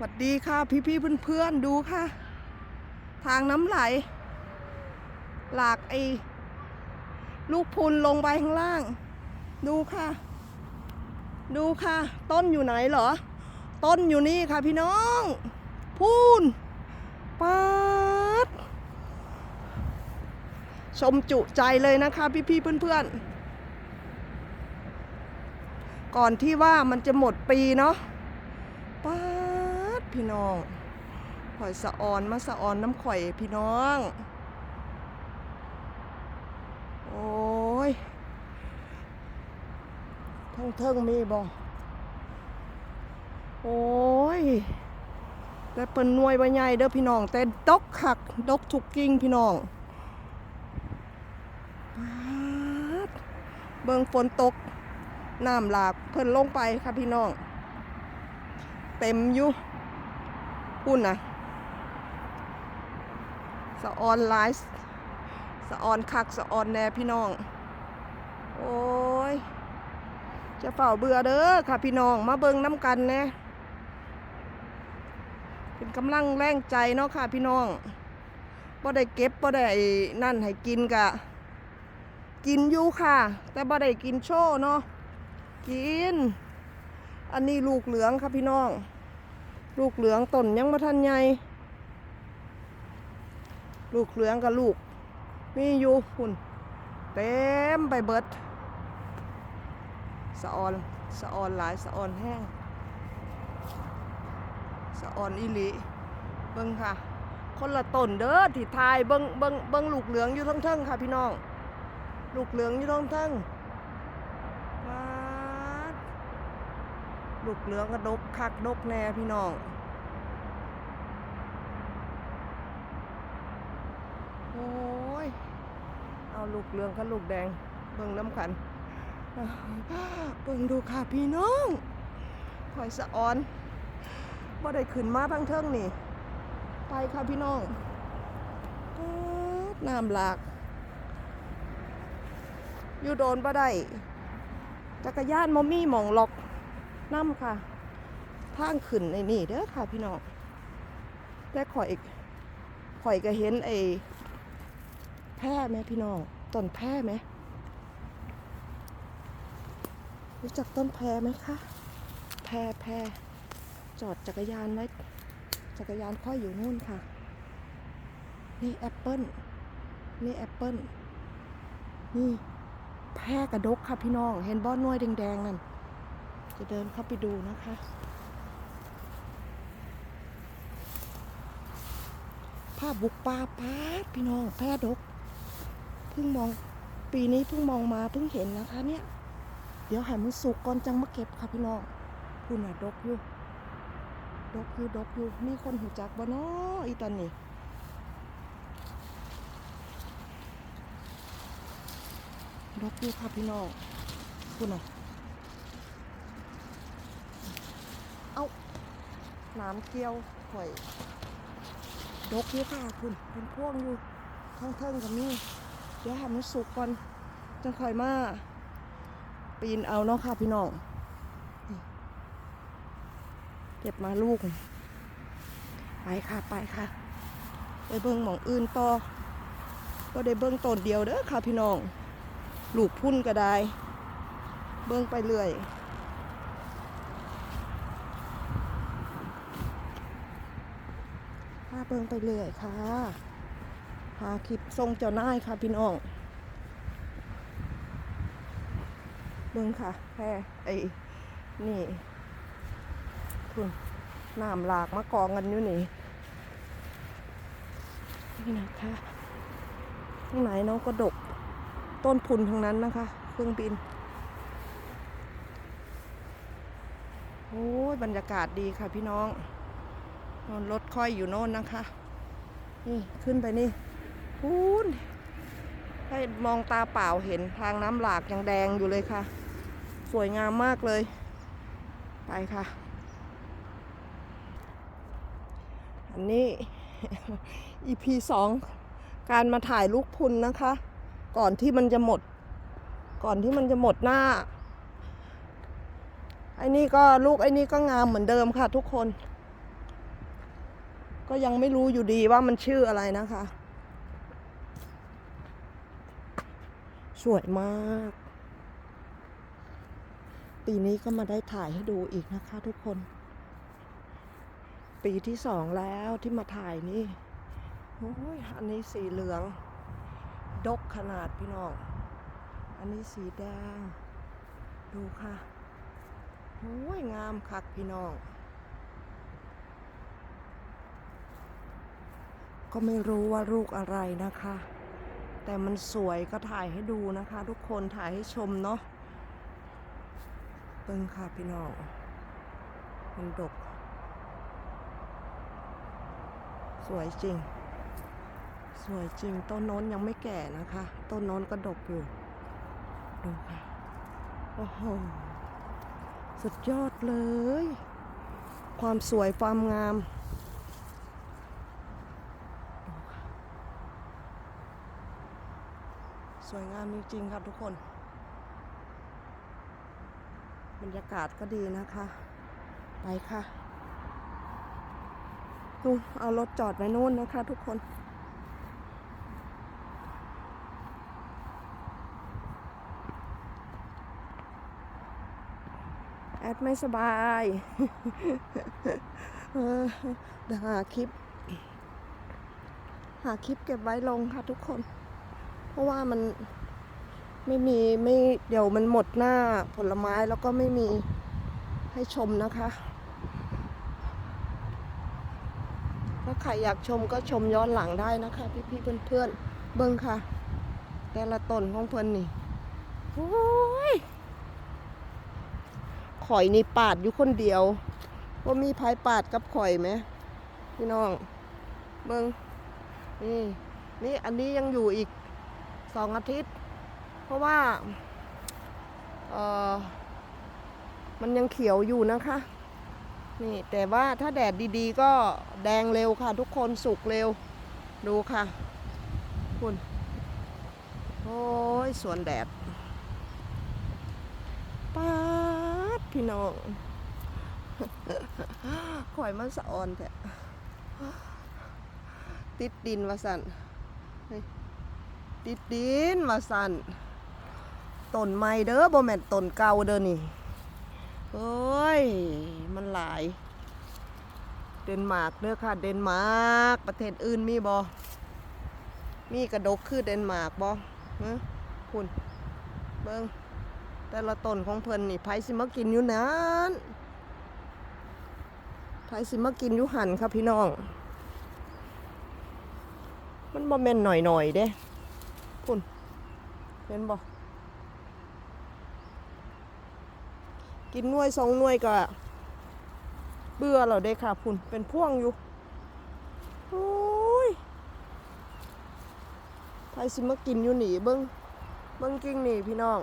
สวัสดีค่ะพี่พี่ๆเพื่อนๆดูค่ะ ทางน้ำไหล หลากไอ้ลูกพุนลงไปข้างล่าง ดูค่ะ ดูค่ะ ต้นอยู่ไหนเหรอ ต้นอยู่นี่ค่ะพี่น้อง พูนปัดชมจุใจเลยนะคะ พี่พี่ๆเพื่อนๆ ก่อนที่ว่ามันจะหมดปีเนาะปัด พี่น้องข่อยสะออนมาสะออนน้ำข่อยพี่น้อง โอ้ยเทิงเทิงมีบ่โอ้ย แต่เปิ้นนวยบ่ใหญ่เด้อพี่น้อง แต่ดกคักดกทุกกิ่งพี่น้องเบิ่งฝนตกน้ำหลากเพิ่นลงไปค่ะพี่น้อง เต็มอยู่ พุ่นนะสะออนไลฟ์สะออนคักสะออนแน่พี่น้อง โอ้ย จะเฝ้าเบื่อเด้อค่ะพี่น้อง มาเบิ่งน้ำกันแน่เป็นกำลังแรงใจเนาะค่ะพี่น้องบ่ได้เก็บบ่ได้นั่นให้กินกะ กินอยู่ค่ะ แต่บ่ได้กินโชว์เนาะ กิน อันนี้ลูกเหลืองค่ะพี่น้อง ลูกเหลืองต้นยังบ่ทันใหญ่ลูกเหลืองกับลูก มีอยู่คุณเต็มไปเบิดสะออนสะออนหลายสะออนแห้งสะออนอีลีเบิ่งค่ะ คนละต้นเด้อที่ทายเบิ่งเบิ่งเบิ่งลูกเหลืองอยู่ทั้งเทิงๆค่ะพี่น้อง ลูกเหลืองอยู่ทั้งเทิงๆว้าด ลูกเหลืองกระดกคักดกแน่พี่น้องโอ้ยเอาลูกเหลืองกับลูกแดงเบิ่งน้ำขันเบิ่งดูค่ะพี่น้องคอยสะออนบ่ได้ขึ้นมาทั้งเทิงนี่ ไปค่ะพี่น้องน้ำหลาก อยู่โดนบ่ได้จักรยานมอมี่หมองล็อก น้ำค่ะทางขึ้นในนี่เด้อค่ะพี่น้องแต่ข่อยข่อยก็เห็นไอ้แพร่ไหมพี่น้องต้นแพร่ไหมรู้จักต้นแพรไหมคะ แพรแพรจอดจักรยานไว้ จักรยานค่อยอยู่นู่นค่ะ นี่แอปเปิ้ลนี่แอปเปิ้ลนี่แพรกระดกค่ะพี่น้อง เห็นบ้อนน้อยแดงๆนั่น จะเดินเข้าไปดูนะคะผ้าบุกป่าป้าดพี่น้องแพรดก เพิ่งมองปีนี้เพิ่งมองมาเพิ่งเห็นนะคะเนี่ย เดี๋ยวให้มันสุกก่อนจังมาเก็บค่ะพี่น้องคุณน่ะดกอยู่ ดกอยู่ดกอยู่มีคนหูจักบ่เนาะอีตอนนี้ดกอยู่ค่ะพี่น้องคุณน่ะ เอา น้ำเกี่ยวข่อยดกอยู่ค่ะคุณเป็นพวงอยู่ท้องเทิงกับนี่เดี๋ยวห้มันสุกก่อนจังค่อยมาปีนเอาเนาะค่ะพี่น้องเก็บมาลูก ไปค่ะไปค่ะ ไปเบิ้งหมองอื่นต่อก็ได้เบิ้งต้นเดียวเด้อค่ะพี่น้องลูกพุ่นก็ได้ เบิ้งไปเรื่อยาเบิ้งไปเรื่อยค่ะ หาคลิปทรงเจ้านายค่ะพี่น้อง เบิ่งค่ะแพ่ไอ้นี่คุณน้ำหลากมากองกันอยู่นี่นี่นะคะข้างไหนน้องกระดก ต้นพุนทั้งนั้นนะคะ เครื่องบิน โอ้ยบรรยากาศดีค่ะพี่น้อง รถค่อยอยู่โน่นนะคะ นี่ขึ้นไปนี่พูนให้มองตาเปล่าเห็นทางน้ำหลากยังแดงอยู่เลยค่ะ สวยงามมากเลย ไปค่ะ อันนี้ EP สองการมาถ่ายลูกพุนนะคะ ก่อนที่มันจะหมด ก่อนที่มันจะหมดหน้าไอ้นี่ก็ลูกไอ้นี่ก็งามเหมือนเดิมค่ะทุกคน ก็ยังไม่รู้อยู่ดีว่ามันชื่ออะไรนะคะ สวยมาก ปีนี้ก็มาได้ถ่ายให้ดูอีกนะคะทุกคน ปีที่สองแล้วที่มาถ่ายนี่โอ้ยอันนี้สีเหลือง ดกขนาดพี่น้อง อันนี้สีแดง ดูค่ะโอ้ยงามคักพี่น้อง ก็ไม่รู้ว่าลูกอะไรนะคะ แต่มันสวยก็ถ่ายให้ดูนะคะ ทุกคนถ่ายให้ชมเนาะเบิ่งค่ะพี่น้อง มันดก สวยจริง สวยจริง ต้นโน้นยังไม่แก่นะคะ ต้นโน้นก็ดกอยู่ ดูค่ะ โอ้โห สุดยอดเลย ความสวยความงาม ดูค่ะ สวยงามจริงๆครับทุกคน บรรยากาศก็ดีนะคะ ไปค่ะนู่นเอารถจอดไว้นู่นนะคะทุกคนแอดไม่สบายเออเดี๋ยวหาคลิป หาคลิปเก็บไว้ลงค่ะทุกคน ราะว่ามันไม่มีไม่เดี๋ยวมันหมดหน้าผลไม้แล้วก็ไม่มีให้ชมนะคะ ถ้าใครอยากชมก็ชมย้อนหลังได้นะคะ พี่ๆเพื่อนๆเบิ้งค่ะ แต่ละต้นของเพิ่อนนี่โอ้ยข่อยนี่ปาดอยู่คนเดียวว่ามีภายปาดกับข่อยไหมพี่น้องเบิ้งนี่นี่อันนี้ยังอยู่อีก สองอาทิตย์ เพราะว่าเออมันยังเขียวอยู่นะคะ นี่แต่ว่าถ้าแดดดีๆ ก็แดงเร็วค่ะ ทุกคนสุกเร็ว ดูค่ะ คุณ โอ้ยสวนแดดป๊าดพี่น้องข่อยมันสะออนแท้ติดดินว่าสัน ติดดินว่าสันต้นไม้เด้อบ่แม่นต้นเก่าเด้อนี่เอ้ย มันหลาย เดนมาร์กเด้อค่ะ เดนมาร์กประเทศอื่นมีบอมีกระดกคือเดนมาร์กบอฮะคุณเบิ้งแต่ละต้นของเพิ่นนี่ไผสิมากินอยู่นั้นไผสิมากินอยู่หันค่ะพี่น้อง มันบ่แม่นหน่อยๆเด้ คุณเห็นบ่กินหน่วยสองหน่วยก็เบื่อแล้วเด้ค่ะพุ่นเป็นพ่วงอยู่โอ้ยใครสิมากินอยู่หนีเบิ้งเบิ้งกิ้งหนีพี่น้อง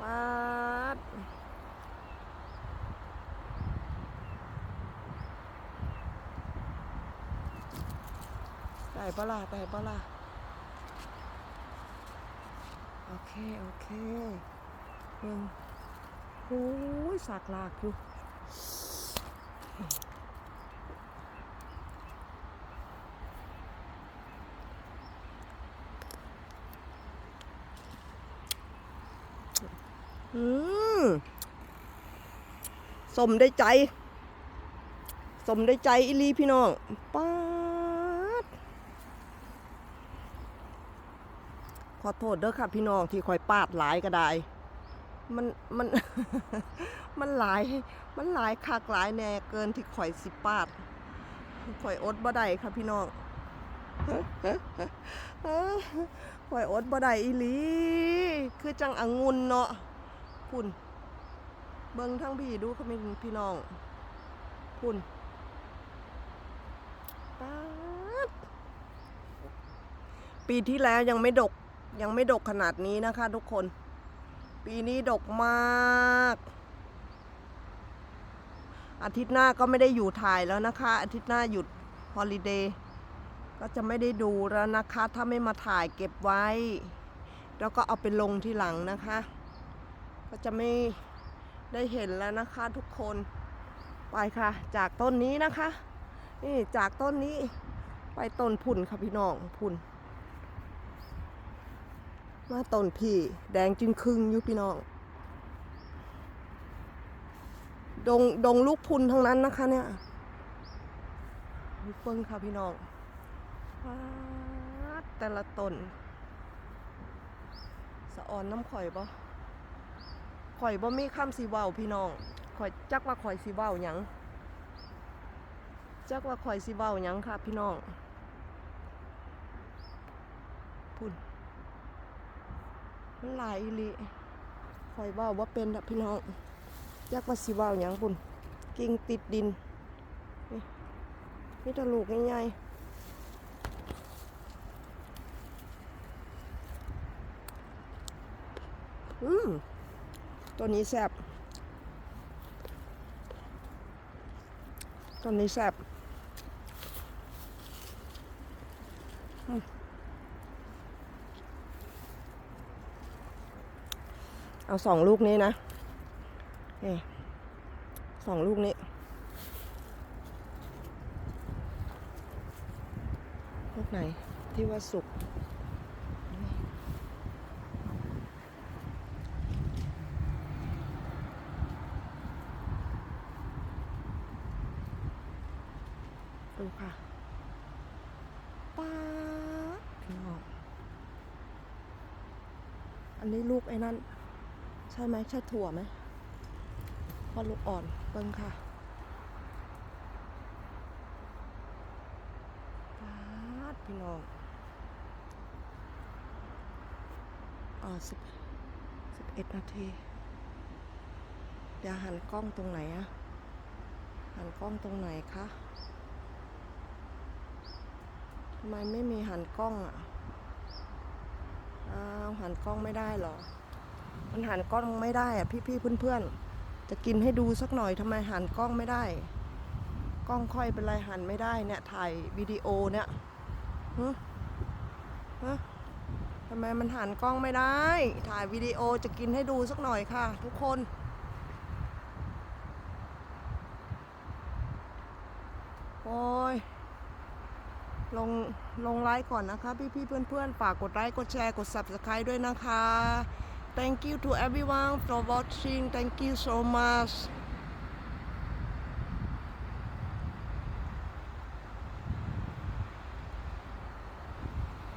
ปาดได้ปะล่ะได้ปะล่ะ โอเคโอเคเบิ้งโอ้ยสากลากอยู่อสมได้ใจ สมได้ใจอีหลีพี่น้องป๊าด ข อโทษเด้อค่ะพี่น้องที่คอยปาดหลายก็ได้ มันมัน มันหลาย มันหลายคักหลายแน่เกินที่ข่อยสิปาดข่อยอดบ่ได้ค่ะพี่น้องข่อยอดบ่ได้อีหลี คือจังองุ่นเนาะพุ่น เบิ่งทั้งพี่ดูเขาเป็นพี่น้องพุ่นปีที่แล้วยังไม่ดก ยังไม่ดกขนาดนี้นะคะ ทุกคน ปีนี้ดกมาก อาทิตย์หน้าก็ไม่ได้อยู่ถ่ายแล้วนะคะ อาทิตย์หน้าหยุดฮอลิเดย์ก็จะไม่ได้ดูแล้วนะคะ ถ้าไม่มาถ่ายเก็บไว้ แล้วก็เอาไปลงที่หลังนะคะ ก็จะไม่ได้เห็นแล้วนะคะ ทุกคนไปค่ะ จากต้นนี้นะคะ นี่จากต้นนี้ไปต้นพุ่นค่ะพี่น้องพุ่น มาต้นพี่ แดงจึงครึ่งอยู่พี่น้อง ดงดงลูกพุนทั้งนั้นนะคะ เนี่ยเปิ้งค่ะพี่น้องแต่ละต้นสะออนน้ำข่อยบ่ข่อยบ่มีคำสีเว้าพี่น้องข่อยจักว่าข่อยสีเว้าหยังจักว่าข่อยสีเว้าหยังค่ะ พี่น้องพุ่น มันหลายอีหลีข่อยว้าว่าเป็นพี่น้องยักษ์ว่าสิว้าหยังปุ่นกิ่งติดดินนี่มีตะลูกง่ายๆอืมตัวนี้แซบตัวนี้แซบอืมเอา สองลูกนี้นะนี่สองลูกนี้ ลูกไหนที่ว่าสุกดูค่ะป๊าดพี่น้องอันนี้ลูกไอ้นั่น ช่ไหมใช่ถั่วไหมพอลูกอ่อนเปิ้งค่ะปาดพี่น้องอ่าสิบสิบเอ็ดนาทีเดี๋ยวหันกล้องตรงไหนอะหันกล้องตรงไหนคะทำไมไม่มีหันกล้องอะอ้าวหันกล้องไม่ได้เหรอ มันหันกล้องไม่ได้อะพี่ๆเพื่อนๆ จะกินให้ดูสักหน่อยทำไมหันกล้องไม่ได้ กล้องค่อยเป็นไรหันไม่ได้เนี่ยถ่ายวิดีโอเนี่ยฮะฮะทำไมมันหันกล้องไม่ได้ ถ่ายวิดีโอจะกินให้ดูสักหน่อยค่ะ ทุกคนโอ้ยลง ลงไลค์ก่อนนะคะ พี่ๆเพื่อนๆฝากกดไลค์ กดแชร์ กด subscribe ด้วยนะคะ Thank you to everyone for watching. Thank you so much.